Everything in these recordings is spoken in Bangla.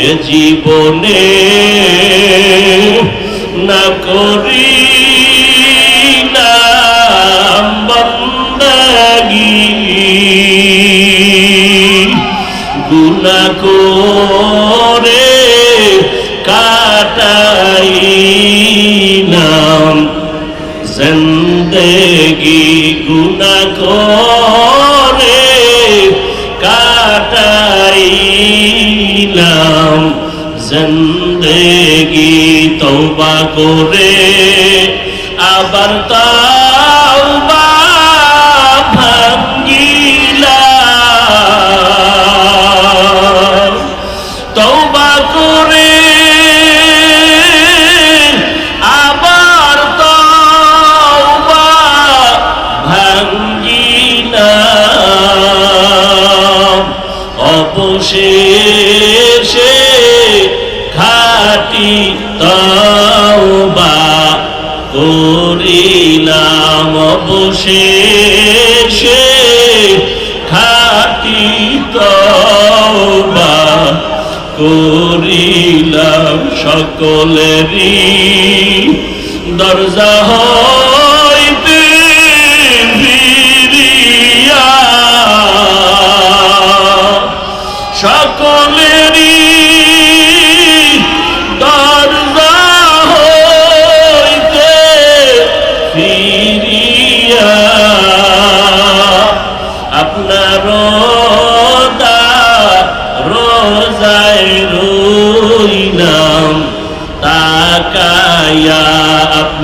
এ জীবনে না করি না করে কাটাই নাম জিন্দগি গুনা করে কাটাইলাম জিন্দগি তওবা করে আবার তাওবা তওবা করিলাম অবশেষে খাটি তওবা করিলাম সকলেরই দরজা হইতে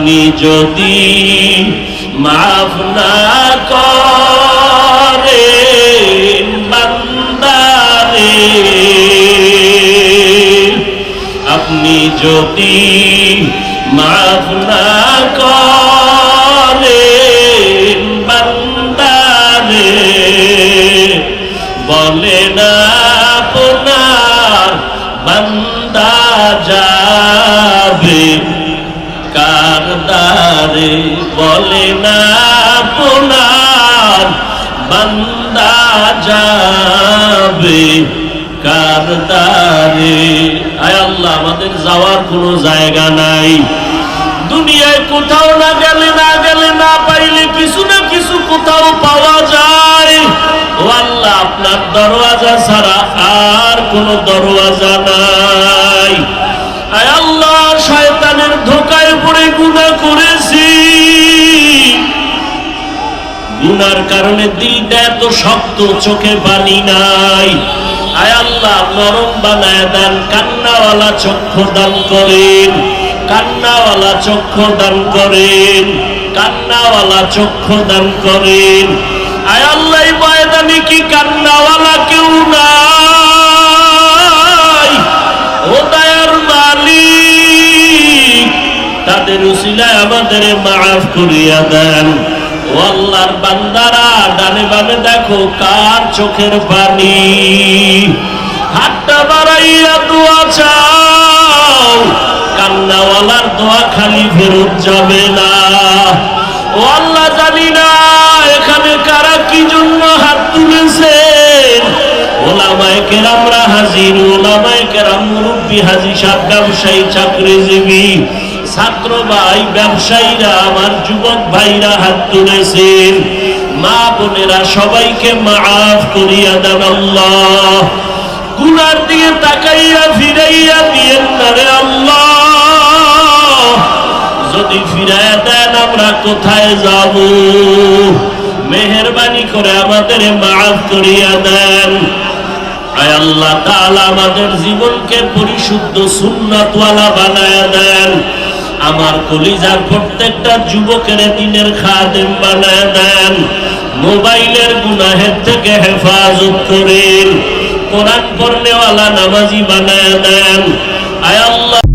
আপনি যদি মাফ না করেন বান্দারে আপনি যদি মাফ না করেন বান্দারে বলে না বলে না আপনার বান্দা যাবে কারদারে আয় আল্লাহ, আমাদের যাওয়ার কোনো জায়গা নাই। দুনিয়ায় কোথাও না গেলে না গেলে না পাইলে কিছু না কিছু কোথাও পাওয়া যায়। ও আল্লাহ, আপনার দরওয়াজা ছাড়া আর কোনো দরওয়াজা নাই। আয় আল্লাহ, শয়তানের ধোকায় পড়ে গুনাহ করেছি। গুনার কারণে দিলটা এত শক্ত, চোখে পানি নাই। আয় আল্লাহ, নরম বানায় দেন, কান্নাওয়ালা চক্ষু দান করেন, কান্নাওয়ালা চক্ষু দান করেন, কান্নাওয়ালা চক্ষু দান করেন। আয় আল্লাহ ময়দানে কি কান্নাওয়ালা কেউ নাই? ও দয়ার মালিক, তাদের উসিলায় আমাদের মাফ করিয়া দেন। আল্লাহর বান্দারা, ডানে বামে দেখো কার চোখের পানি। হাতটা বাড়াইয়া দোয়া চাও, কান্নাওয়ালার দোয়া খালি ফেরত যাবে না। ও আল্লাহ জানি না এখানে কারা কি জন্য হাত তুলেছেন। ওলামায়ে হাজির, ওলামায়ে কেরাম মুরব্বী হাজি সাহেব ব্যবসায়ী চাকরিজীবী। ছাত্র ভাই, ব্যবসায়ীরা, আমার যুবক ভাইরা হাত তুলেছেন। মা বোনেরা সবাইকে মাফ করিয়া দেন আল্লাহ। দিয়ে তাকাইয়া ফিরাইয়া দিয়েন না রে আল্লাহ। যদি ফিরাইয়া দেন, আমরা কোথায় যাব? মেহরবানি করে আমাদের মাফ করিয়া দেন। আল্লাহ তাআলা আমাদের জীবনকে পরিশুদ্ধ সুন্নাতওয়ালা বানায়া দেন। আমার কলিজার প্রত্যেকটা যুবকের দিনের খাদেম বানায় দেন। মোবাইলের গুনাহের থেকে হেফাজত করেন। কোরআন পড়নেওয়ালা নামাজি বানায় দেন। আয় আল্লাহ